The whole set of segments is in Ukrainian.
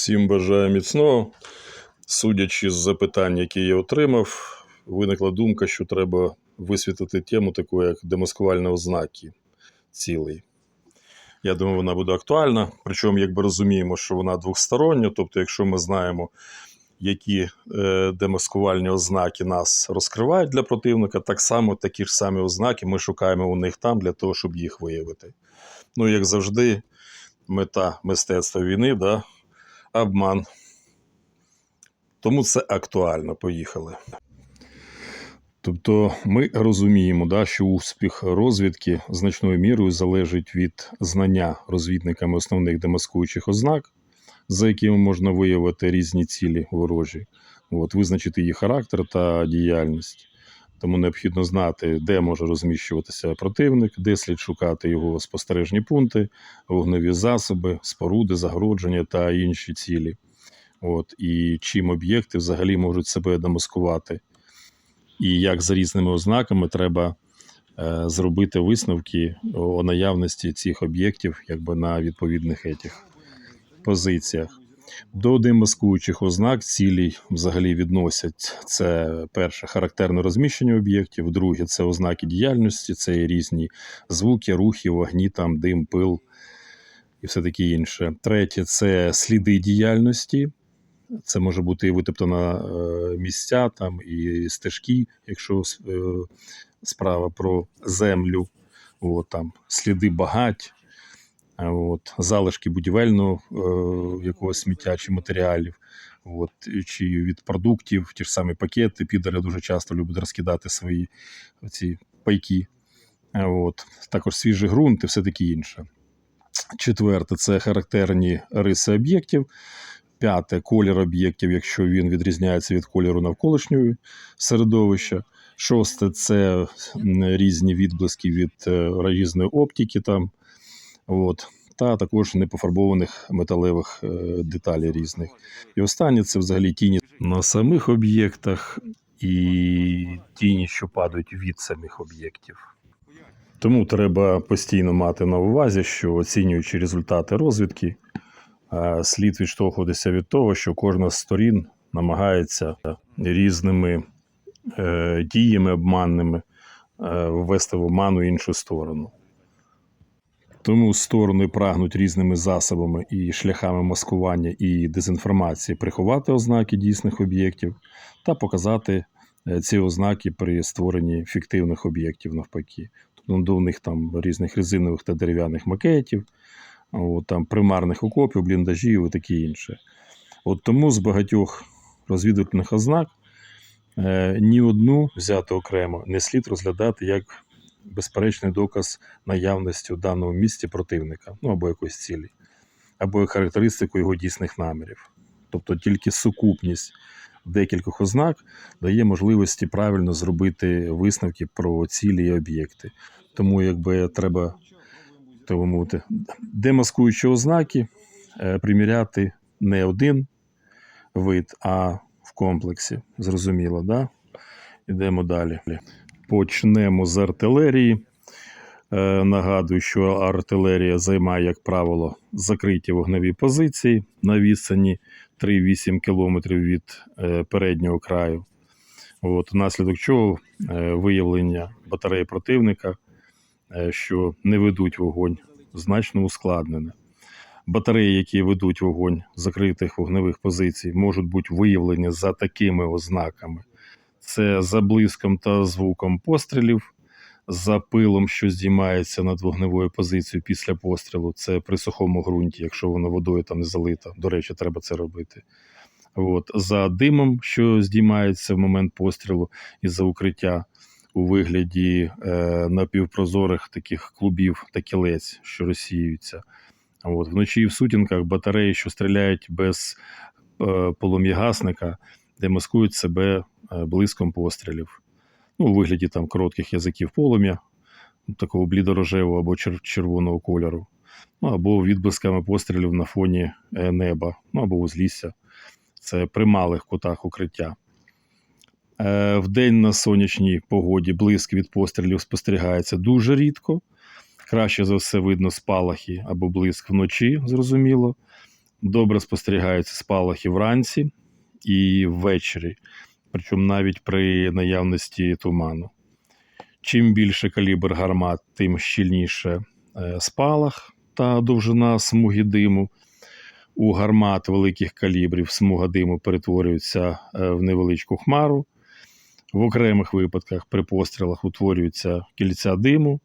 Всім бажаю міцного. Судячи з запитань, які я отримав, виникла думка, що треба висвітлити тему таку, як демаскувальні ознаки цілей. Я думаю, вона буде актуальна. Причому, якби розуміємо, що вона двостороння, тобто, якщо ми знаємо, які е, демаскувальні ознаки нас розкривають для противника, так само такі ж самі ознаки ми шукаємо у них там для того, щоб їх виявити. Ну, як завжди, мета мистецтва війни, да, обман. Тому це актуально. Поїхали. Тобто ми розуміємо, да, що успіх розвідки значною мірою залежить від знання розвідниками основних демаскуючих ознак, за якими можна виявити різні цілі ворожі, от, визначити їх характер та діяльність. Тому необхідно знати, де може розміщуватися противник, де слід шукати його спостережні пункти, вогневі засоби, споруди, загородження та інші цілі. От, і чим об'єкти взагалі можуть себе демаскувати, і як за різними ознаками треба е, зробити висновки о наявності цих об'єктів якби на відповідних етіх позиціях. До демаскуючих ознак цілей взагалі відносять це перше характерне розміщення об'єктів, друге це ознаки діяльності, це різні звуки, рухи, вогні, там, дим, пил і все таке інше. Третє це сліди діяльності. Це може бути і витоптана е, місця, там і стежки, якщо е, справа про землю, от, там сліди багать, от, залишки будівельного е, якогось сміття чи матеріалів, от, чи від продуктів, ті ж самі пакети. Підери дуже часто люблять розкидати свої ці пайки. От, також свіжий ґрунт і все таке інше. Четверте це характерні риси об'єктів. П'яте колір об'єктів, якщо він відрізняється від кольору навколишнього середовища. Шосте це різні відблиски від е, різної оптики, там, от, та також непофарбованих металевих е, деталей різних. І останнє це взагалі тіні на самих об'єктах і тіні, що падають від самих об'єктів. Тому треба постійно мати на увазі, що оцінюючи результати розвідки, е, слід відштовхуватися від того, що кожна з сторін намагається різними е, діями обманними ввести в оману іншу сторону. Тому сторони прагнуть різними засобами і шляхами маскування і дезінформації приховати ознаки дійсних об'єктів та показати е, ці ознаки при створенні фіктивних об'єктів навпаки. Тобто до там різних резинових та дерев'яних макетів, от, там примарних окопів, бліндажів і таке інше. От тому з багатьох розвідувальних ознак е, ні одну взяти окремо не слід розглядати як безперечний доказ наявності у даному місці противника, ну або якоїсь цілі, або характеристику його дійсних намірів. Тобто тільки сукупність декількох ознак дає можливості правильно зробити висновки про цілі і об'єкти. Тому якби треба би мовити, демаскуючі ознаки е, приміряти не один вид, а в комплексі. Зрозуміло, да? Йдемо далі. Почнемо з артилерії. Е, Нагадую, що артилерія займає, як правило, закриті вогневі позиції на відстані 3-8 км від е, переднього краю. От, внаслідок чого е, виявлення батареї противника, що не ведуть вогонь, значно ускладнене. Батареї, які ведуть вогонь закритих вогневих позицій, можуть бути виявлені за такими ознаками: це за блиском та звуком пострілів, за пилом, що здіймається над вогневою позицією після пострілу. Це при сухому ґрунті, якщо воно водою там не залита. До речі, треба це робити. От. За димом, що здіймається в момент пострілу і за укриття у вигляді е, напівпрозорих таких клубів та кілець, що розсіюються. От. Вночі в сутінках батареї, що стріляють без е, полум'ягасника, демаскують себе блиском пострілів. Ну, у вигляді там коротких язиків полум'я, такого блідорожевого або червоного кольору, ну, або відблисками пострілів на фоні е, неба, ну або узлісся. Це при малих кутах укриття. Е, Вдень на сонячній погоді блиск від пострілів спостерігається дуже рідко. Краще за все видно спалахи або блиск вночі, зрозуміло. Добре спостерігаються спалахи вранці і ввечері, причому навіть при наявності туману. Чим більше калібр гармат, тим щільніше е, спалах та довжина смуги диму. У гармат великих калібрів смуга диму перетворюється е, в невеличку хмару. В окремих випадках при пострілах утворюються кільця диму,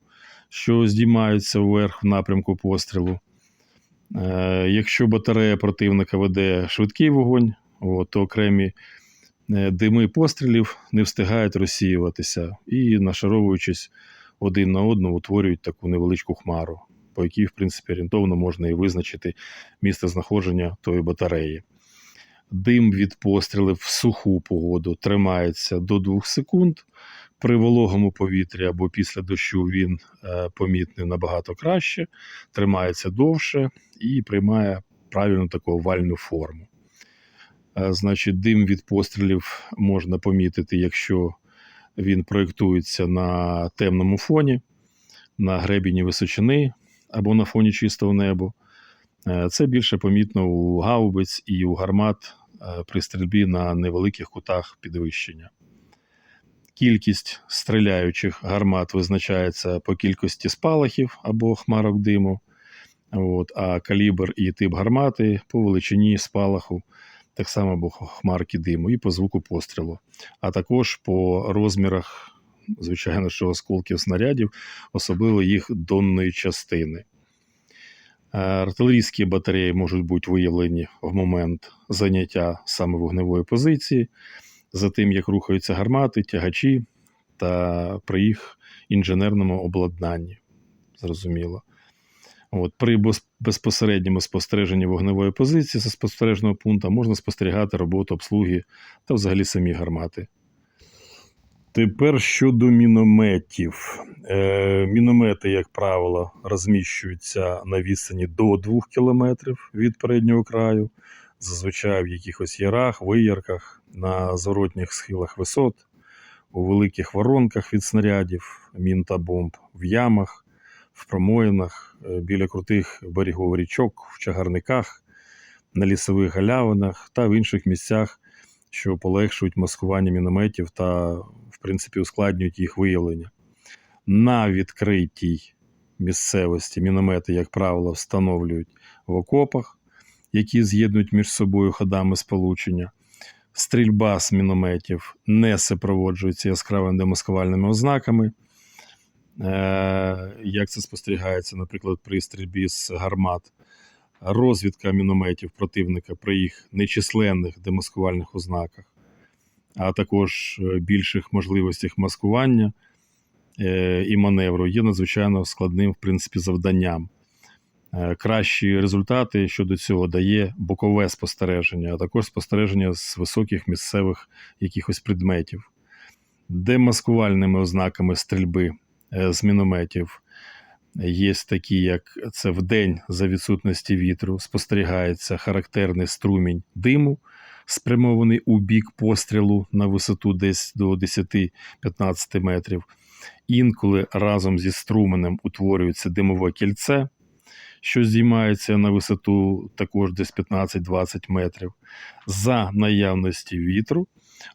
що здіймаються вверх в напрямку пострілу. Е, Якщо батарея противника веде швидкий вогонь, то окремі дими пострілів не встигають розсіюватися і, нашаровуючись один на одного, утворюють таку невеличку хмару, по якій, в принципі, орієнтовно можна і визначити місце знаходження тої батареї. Дим від пострілів в суху погоду тримається до 2 секунд. При вологому повітрі або після дощу він е, помітний набагато краще, тримається довше і приймає правильну таку овальну форму. Значить, дим від пострілів можна помітити, якщо він проєктується на темному фоні, на гребені височини або на фоні чистого неба. Е, Це більше помітно у гаубиць і у гармат е, при стрільбі на невеликих кутах підвищення. Кількість стріляючих гармат визначається по кількості спалахів або хмарок диму, от, а калібр і тип гармати по величині спалаху, так само або хмарки диму, і по звуку пострілу, а також по розмірах, звичайно, що осколків снарядів, особливо їх донної частини. Е, Артилерійські батареї можуть бути виявлені в момент заняття саме вогневої позиції, за тим, як рухаються гармати, тягачі та при їх інженерному обладнанні. Зрозуміло. От, при безпосередньому спостереженні вогневої позиції зі спостережного пункту можна спостерігати роботу обслуги та взагалі самі гармати. Тепер щодо мінометів. Е, міномети, як правило, розміщуються на відстані до 2 км від переднього краю, зазвичай в якихось ярах, виярках, на зворотніх схилах висот, у великих воронках від снарядів, мін та бомб, в ямах, в промоїнах, е, біля крутих берегов річок, в чагарниках, на лісових галявинах та в інших місцях, що полегшують маскування мінометів та, в принципі, ускладнюють їх виявлення. На відкритій місцевості міномети, як правило, встановлюють в окопах, які з'єднують між собою ходами сполучення. Стрільба з мінометів не супроводжується яскравими демаскувальними ознаками. Е, Як це спостерігається, наприклад, при стрільбі з гармат, розвідка мінометів противника при їх нечисленних демаскувальних ознаках, а також е, більших можливостях маскування е, і маневру є надзвичайно складним в принципі завданням. Кращі результати щодо цього дає бокове спостереження, а також спостереження з високих місцевих якихось предметів. Демаскувальними ознаками стрільби з мінометів є такі, як це вдень за відсутності вітру, спостерігається характерний струмінь диму, спрямований у бік пострілу на висоту десь до 10-15 метрів. Інколи разом зі струменем утворюється димове кільце, що здіймається на висоту також десь 15-20 метрів. За наявності вітру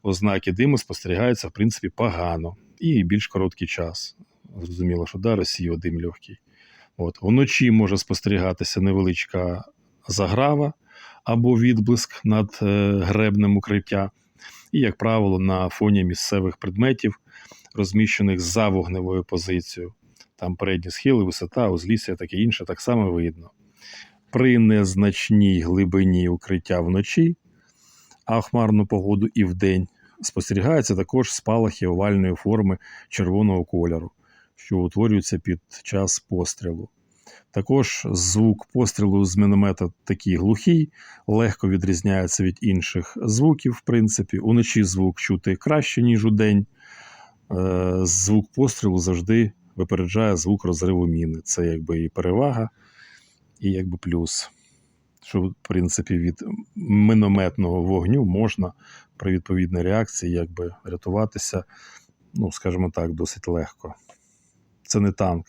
ознаки диму спостерігаються, в принципі, погано і більш короткий час. Зрозуміло, що да, Росія дим легкий. От. Вночі може спостерігатися невеличка заграва або відблиск над е, гребнем укриття, і, як правило, на фоні місцевих предметів, розміщених за вогневою позицією. Там передні схили, висота, узлісся, таке інше, так само видно. При незначній глибині укриття вночі, а хмарну погоду і вдень спостерігаються також спалахи овальної форми червоного кольору, що утворюються під час пострілу. Також звук пострілу з міномета такий глухий, легко відрізняється від інших звуків, в принципі. Уночі звук чути краще, ніж удень. Е, Звук пострілу завжди випереджає звук розриву міни. Це якби і перевага, і якби плюс. Що, в принципі, від мінометного вогню можна при відповідній реакції якби рятуватися, ну, скажімо так, досить легко. Це не танк,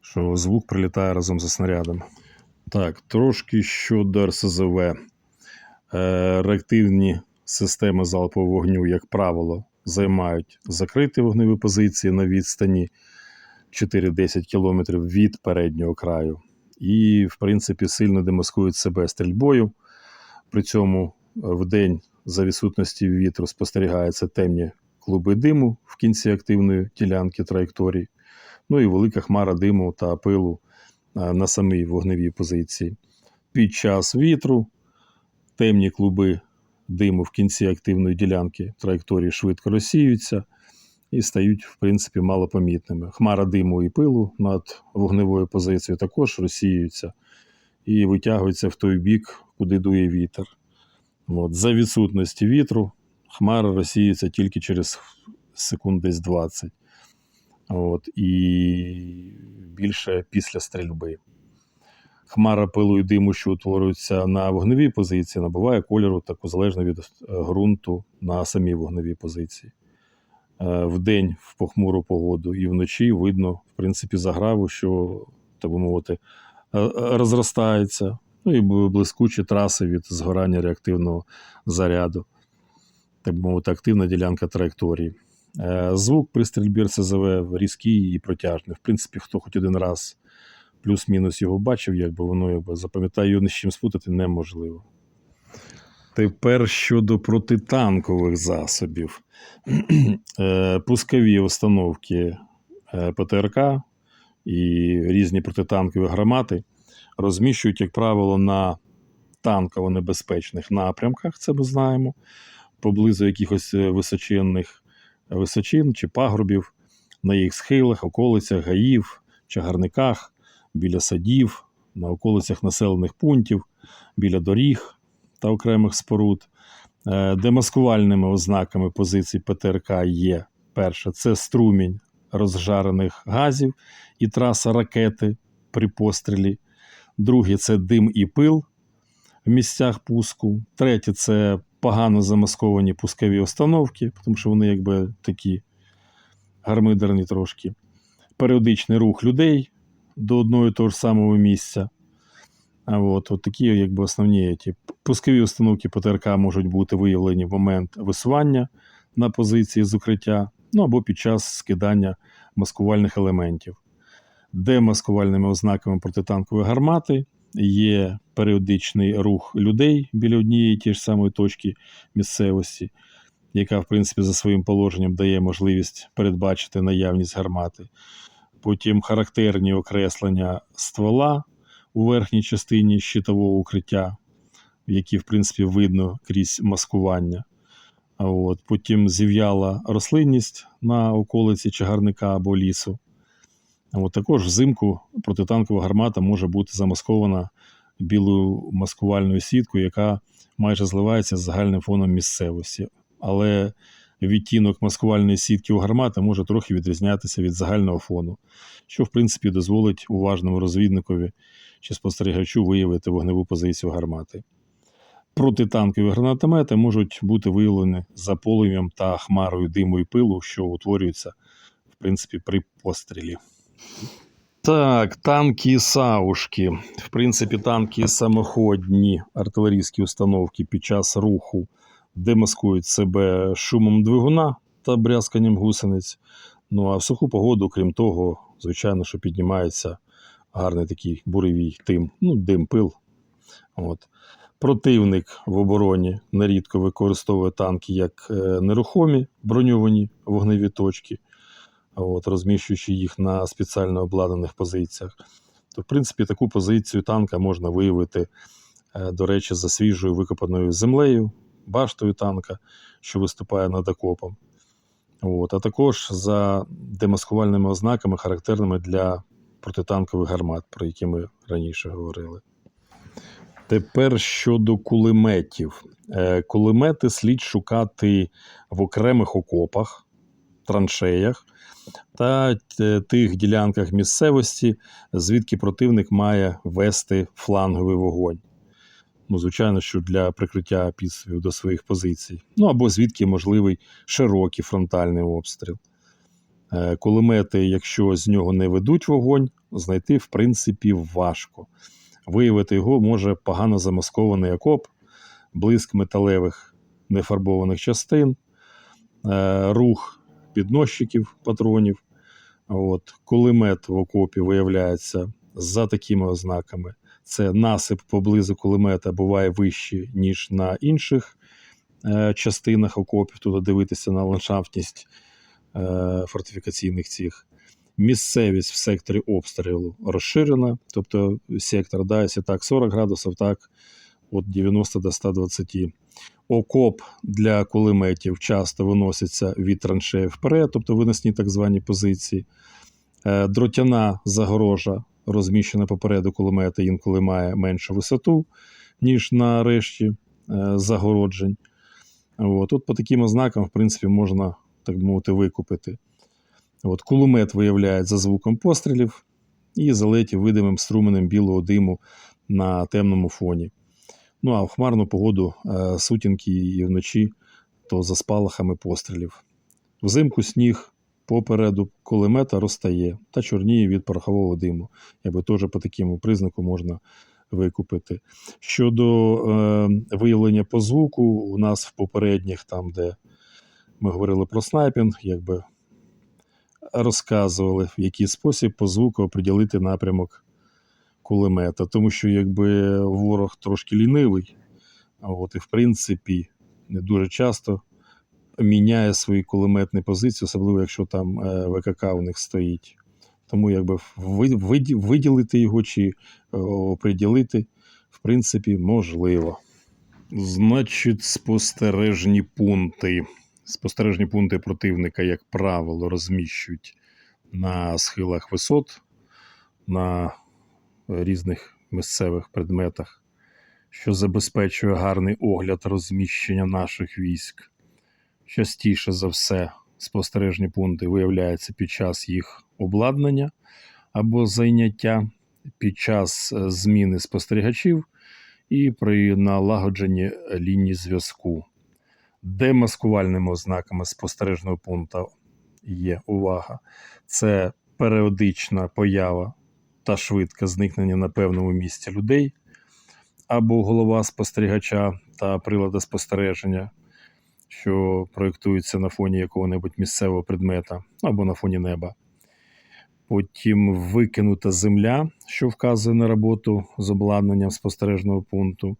що звук прилітає разом зі снарядом. Так, трошки щодо РСЗВ. Е, реактивні системи залпового вогню, як правило, займають закриті вогневі позиції на відстані 4-10 км від переднього краю. І, в принципі, сильно демаскують себе стрільбою. При цьому в день за відсутності вітру спостерігаються темні клуби диму в кінці активної ділянки траєкторії, ну і велика хмара диму та пилу на самій вогневій позиції. Під час вітру темні клуби диму в кінці активної ділянки траєкторії швидко розсіюються і стають, в принципі, малопомітними. Хмара диму і пилу над вогневою позицією також розсіюються і витягуються в той бік, куди дує вітер. От. За відсутності вітру хмара розсіюється тільки через секунд десь 20. От. І більше після стрільби. Хмара пилу і диму, що утворюється на вогневій позиції, набуває кольору таку залежно від е, ґрунту на самій вогневій позиції. Е, Вдень в похмуру погоду і вночі видно, в принципі, заграву, що, так би мовити, е, розростається. Ну і блискучі траси від згорання реактивного заряду, так би мовити, активна ділянка траєкторії. Е, Звук при стрільбі РСЗВ різкий і протяжний. В принципі, хто хоч один раз плюс-мінус його бачив, якби воно якби запам'ятає його ні з чим спутати неможливо. Тепер щодо протитанкових засобів. Е, Пускові установки е, ПТРК і різні протитанкові гармати розміщують, як правило, на танково небезпечних напрямках, це ми знаємо, поблизу якихось височинних височин чи пагорбів, на їх схилах, околицях, гаїв, чагарниках, біля садів, на околицях населених пунктів, біля доріг та окремих споруд. Е, Демаскувальними ознаками позицій ПТРК є перше це струмінь розжарених газів і траса ракети при пострілі. Друге це дим і пил в місцях пуску. Третє це погано замасковані пускові установки, тому що вони якби такі гармидерні трошки. Періодичний рух людей до одного і того ж самого місця. А от, от такі якби основні ті. пускові установки ПТРК можуть бути виявлені в момент висування на позиції з укриття, ну або під час скидання маскувальних елементів. Демаскувальними ознаками протитанкової гармати є періодичний рух людей біля однієї тієї ж самої точки місцевості, яка, в принципі, за своїм положенням дає можливість передбачити наявність гармати. Потім характерні окреслення ствола у верхній частині щитового укриття, які, в принципі, видно крізь маскування. От. Потім зів'яла рослинність на околиці чагарника або лісу. От також взимку протитанкова гармата може бути замаскована білою маскувальною сіткою, яка майже зливається з загальним фоном місцевості. Але відтінок маскувальної сітки у гармати може трохи відрізнятися від загального фону, що в принципі дозволить уважному розвідникові чи спостерігачу виявити вогневу позицію гармати. Протитанкові гранатомети можуть бути виявлені за полум'ям та хмарою диму і пилу, що утворюються в принципі при пострілі. Так, танки саушки. В принципі, танки самоходні артилерійські установки під час руху демаскують себе шумом двигуна та брязканням гусениць. Ну а в суху погоду, крім того, звичайно, що піднімається гарний такий буревій тим, ну, дим, пил. От. Противник в обороні нерідко використовує танки як е, нерухомі броньовані вогневі точки, от, розміщуючи їх на спеціально обладнаних позиціях. То, в принципі, таку позицію танка можна виявити, е, до речі, за свіжою викопаною землею, баштою танка, що виступає над окопом. От, а також за демаскувальними ознаками, характерними для протитанкових гармат, про які ми раніше говорили. Тепер щодо кулеметів. Е, Кулемети слід шукати в окремих окопах, траншеях та е, тих ділянках місцевості, звідки противник має вести фланговий вогонь. Ну, звичайно, що для прикриття підсвів до своїх позицій. Ну або звідки можливий широкий фронтальний обстріл. Е, Кулемети, якщо з нього не ведуть вогонь, знайти в принципі важко. Виявити його може погано замаскований окоп, блиск металевих нефарбованих частин, е, рух підносчиків патронів. От, кулемет в окопі виявляється за такими ознаками. Це насип поблизу кулемета буває вищий, ніж на інших е, частинах окопів. Тут дивитися на ландшафтність е, фортифікаційних цих. Місцевість в секторі обстрілу розширена, тобто сектор, да, якщо так 40 градусів, так від 90 до 120. Окоп для кулеметів часто виноситься від траншеї вперед, тобто виносні так звані позиції. Е, Дротяна загорожа, розміщена попереду кулемета, інколи має меншу висоту, ніж на решті е, загороджень. От. Тут по таким ознакам, в принципі, можна, так мовити, викупити. От. Кулемет виявляє за звуком пострілів і залетів видимим струменем білого диму на темному фоні. Ну а в хмарну погоду е, сутінки і вночі, то за спалахами пострілів. Взимку сніг попереду кулемета розтає та чорніє від порохового диму. Якби теж по такому признаку можна викупити. Щодо е, виявлення по звуку, у нас в попередніх, там, де ми говорили про снайпінг, якби розказували, в який спосіб по звуку оприділити напрямок кулемета. Тому що якби ворог трошки лінивий, от і в принципі не дуже часто міняє свої кулеметні позиції, особливо якщо там е, ВКК у них стоїть. Тому якби виділити його чи е, оприділити, в принципі, можливо. Значить, спостережні пункти. Спостережні пункти противника, як правило, розміщують на схилах висот, на різних місцевих предметах, що забезпечує гарний огляд розміщення наших військ. Частіше за все, спостережні пункти виявляються під час їх обладнання або зайняття, під час е, зміни спостерігачів і при налагодженні лінії зв'язку. Демаскувальними ознаками спостережного пункту є увага. Це періодична поява та швидке зникнення на певному місці людей, або голова спостерігача та прилада спостереження, що проєктується на фоні якого-небудь місцевого предмета або на фоні неба. Потім викинута земля, що вказує на роботу з обладнанням спостережного пункту.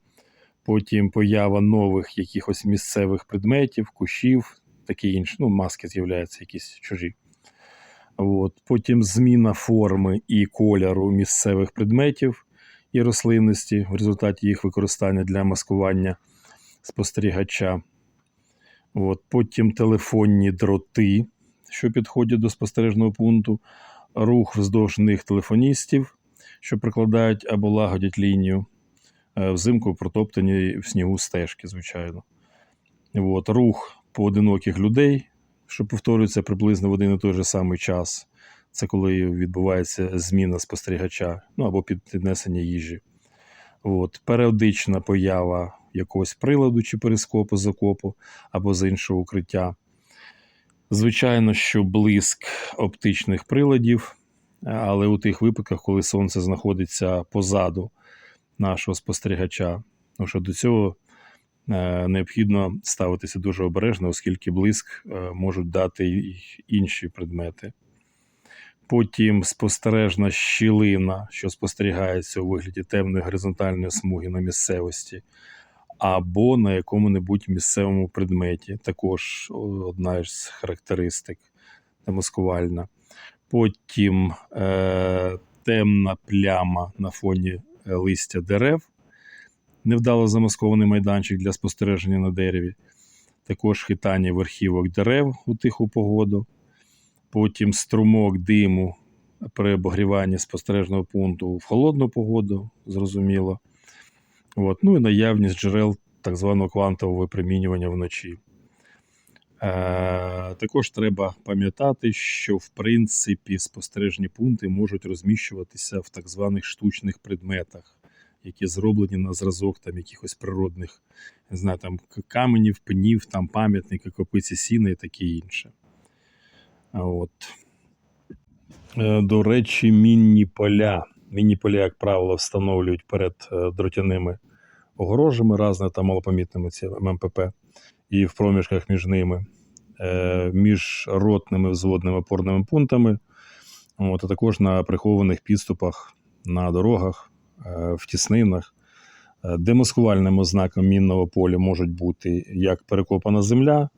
Потім поява нових якихось місцевих предметів, кущів, таке інше. Ну, маски з'являються якісь чужі. От. Потім зміна форми і кольору місцевих предметів і рослинності в результаті їх використання для маскування спостерігача. От. Потім телефонні дроти, що підходять до спостережного пункту, рух вздовж них телефоністів, що прикладають або лагодять лінію. Е, Взимку протоптані в снігу стежки, звичайно. От. Рух поодиноких людей, що повторюється приблизно в один і той же самий час. Це коли відбувається зміна спостерігача, ну або піднесення їжі. От. Періодична поява якогось приладу чи перископу з окопу або з іншого укриття. Звичайно, що блиск оптичних приладів, але у тих випадках, коли сонце знаходиться позаду нашого спостерігача, тому що до цього необхідно ставитися дуже обережно, оскільки блиск е, можуть дати інші предмети. Потім спостережна щілина, що спостерігається у вигляді темної горизонтальної смуги на місцевості, або на якому-небудь місцевому предметі. Також одна з характеристик демаскувальна. Потім е, темна пляма на фоні е, листя дерев, невдало замаскований майданчик для спостереження на дереві. Також хитання верхівок дерев у тиху погоду. Потім струмок диму при обогріванні спостережного пункту в холодну погоду, зрозуміло. От. Ну і наявність джерел так званого квантового випромінювання вночі. Е, також треба пам'ятати, що в принципі спостережні пункти можуть розміщуватися в так званих штучних предметах, які зроблені на зразок там якихось природних не знаю, там каменів, пенів, там пам'ятники, копиці сіна і таке інше. От. Е, До речі, мінні поля Міні-поля, як правило, встановлюють перед е, дротяними огорожами разними та малопомітними ММПП і в проміжках між ними, е, між ротними взводними опорними пунктами, от, а також на прихованих підступах на дорогах, в тіснинах. Е, Демаскувальним ознаком мінного поля можуть бути як перекопана земля,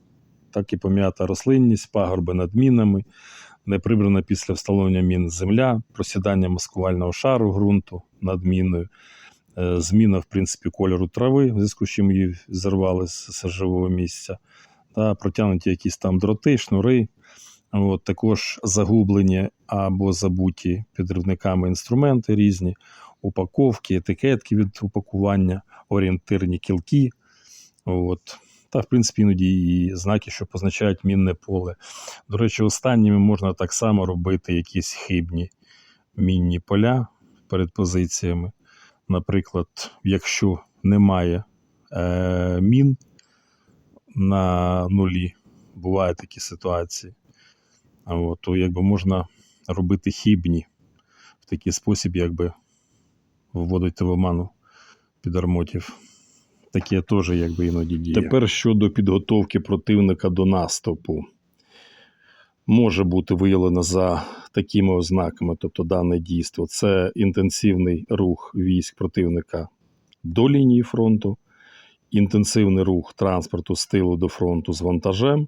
так і пом'ята рослинність, пагорби над мінами, неприбрана після встановлення мін земля, просідання маскувального шару ґрунту над міною, е, зміна, в принципі, кольору трави, в зв'язку з чим її зірвали з сажового місця, та протягнуті якісь там дроти, шнури. От, також загублені або забуті підривниками інструменти різні, упаковки, етикетки від упакування, орієнтирні кілки. От. Та, в принципі, іноді і знаки, що позначають мінне поле. До речі, останніми можна так само робити якісь хибні мінні поля перед позиціями. Наприклад, якщо немає е, мін на нулі, бувають такі ситуації, от, то якби можна робити хибні в такий спосіб, якби вводити в оману підармотів. Таке теж якби іноді діє. Тепер щодо підготовки противника до наступу. Може бути виявлено за такими ознаками, тобто дане дійство. Це інтенсивний рух військ противника до лінії фронту, інтенсивний рух транспорту з тилу до фронту з вантажем,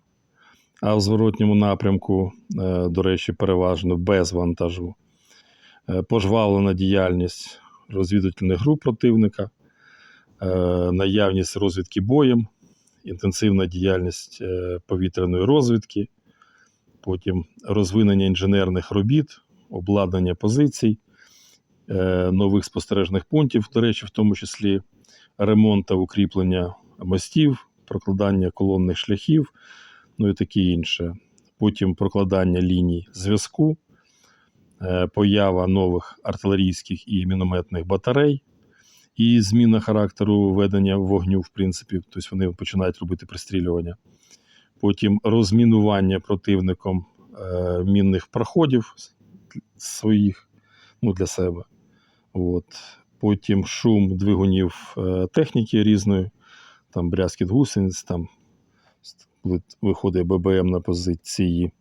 а в зворотньому напрямку, е, до речі, переважно без вантажу, Е, пожвавлена діяльність розвідувальних груп противника, е, наявність розвідки боєм, інтенсивна діяльність е, повітряної розвідки, потім розвинення інженерних робіт, обладнання позицій, е, нових спостережних пунктів, до речі, в тому числі ремонт та укріплення мостів, прокладання колонних шляхів, ну і таке інше. Потім прокладання ліній зв'язку, поява нових артилерійських і мінометних батарей, і зміна характеру ведення вогню, в принципі, тобто вони починають робити пристрілювання. Потім розмінування противником е, мінних проходів своїх ну, для себе. От. Потім шум двигунів е, техніки різної, там брязкіт гусениць, там виходить ББМ на позиції.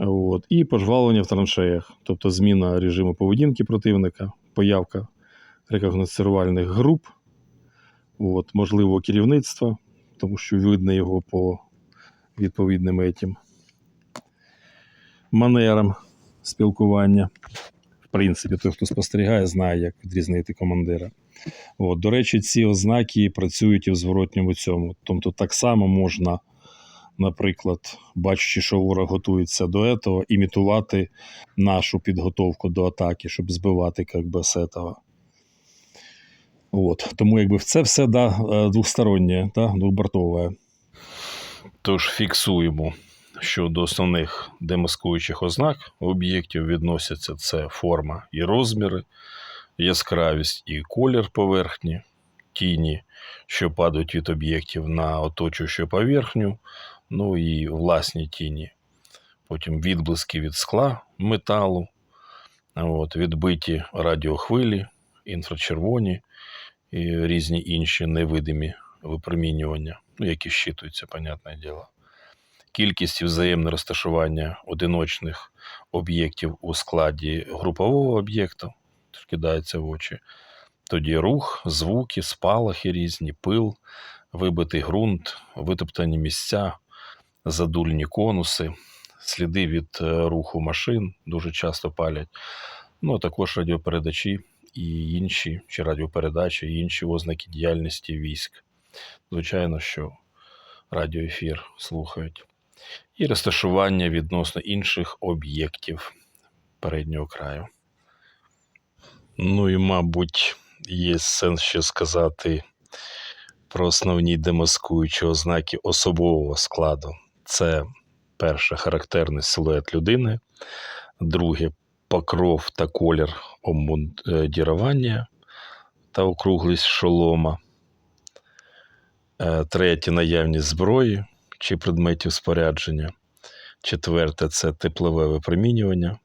От. І пожвалення в траншеях, тобто зміна режиму поведінки противника, появка рекогносцирувальних груп, от, можливо, керівництва, тому що видно його по відповідним етім манерам спілкування. В принципі, той, хто спостерігає, знає, як відрізнити командира. От, до речі, ці ознаки працюють і в зворотньому цьому. Тобто, так само можна, наприклад, бачачи, що ворог готується до цього, імітувати нашу підготовку до атаки, щоб збивати як би, з цього. От. Тому якби це все да, е, двостороннє, да, двобортове. Тож фіксуємо, що до основних демаскуючих ознак об'єктів відносяться це форма і розміри, яскравість і колір поверхні, тіні, що падають від об'єктів на оточуючу поверхню, ну і власні тіні. Потім відблиски від скла, металу, от, відбиті радіохвилі, інфрачервоні і різні інші невидимі випромінювання, ну, які щитуються, понятне діло. Кількість і взаємне розташування одиночних об'єктів у складі групового об'єкту кидається в очі. Тоді рух, звуки, спалахи різні, пил, вибитий ґрунт, витоптані місця, задульні конуси, сліди від е, руху машин дуже часто палять. Ну, а також радіопередачі і інші, чи радіопередачі, і інші ознаки діяльності військ. Звичайно, що радіоефір слухають. І розташування відносно інших об'єктів переднього краю. Ну і, мабуть, є сенс ще сказати про основні демаскуючі ознаки особового складу. Це перше характерний силует людини, друге покров та колір обмундірування та округлість шолома, Е, третє наявність зброї чи предметів спорядження. Четверте це теплове випромінювання.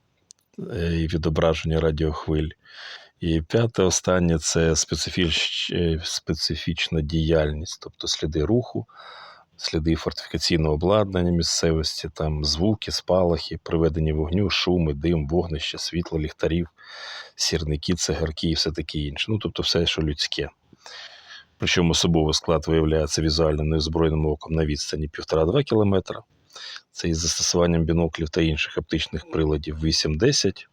е, і відображення радіохвиль. І п'яте, останнє це специфіч... е, специфічна діяльність, тобто сліди руху, сліди фортифікаційного обладнання місцевості, там звуки, спалахи, приведення вогню, шуми, дим, вогнище, світло, ліхтарів, сірники, цигарки і все таке інше. Ну, тобто все, що людське. Причому особовий склад виявляється візуально неозброєним оком на відстані 1,5-2 км. Це із застосуванням біноклів та інших оптичних приладів 8-10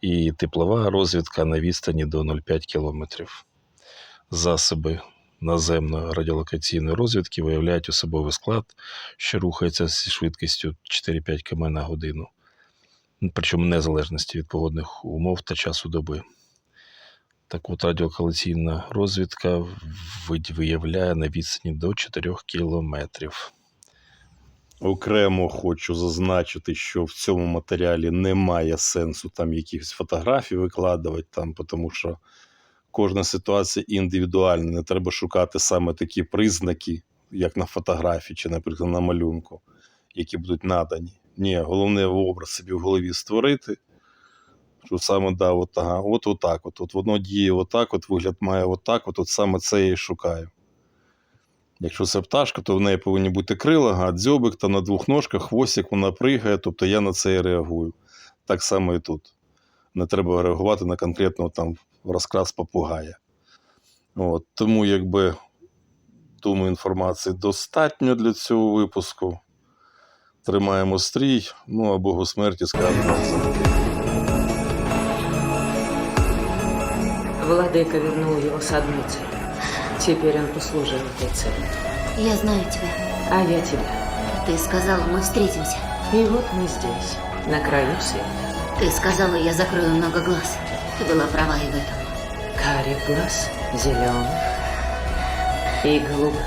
і теплова розвідка на відстані до 0,5 км. Засоби наземної радіолокаційної розвідки виявляють особовий склад, що рухається зі швидкістю 4-5 км на годину, причому незалежності від погодних умов та часу доби. Так от радіолокаційна розвідка виявляє на відстані до 4 кілометрів. Окремо хочу зазначити, що в цьому матеріалі немає сенсу там якихось фотографій викладувати, там, тому що кожна ситуація індивідуальна. Не треба шукати саме такі признаки, як на фотографії чи, наприклад, на малюнку, які будуть надані. Ні, головне образ собі в голові створити. Що саме да, от, ага, от отак, от, от воно діє отак, от вигляд має отак, от, от саме це я і шукаю. Якщо це пташка, то в неї повинні бути крила, а дзьобик та на двох ножках, хвостик, вона пригає, тобто я на це і реагую. Так само і тут Не треба реагувати на конкретного там розкрас попугая. От, тому, якби, думаю, інформації достатньо для цього випуску. Тримаємо стрій, ну а Богу смерті скажемо. Владыка вернул его с одной целью. Теперь он послужил этой цели. Я знаю тебя. А я тебя. Ты сказала, мы встретимся. И вот мы здесь, на краю света. Ты сказала, я закрою много глаз. Ты была права и в этом. Карих глаз, зеленых и голубых.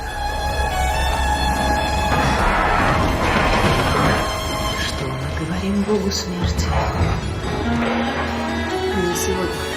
Что мы говорим Богу смерти? Не сегодня.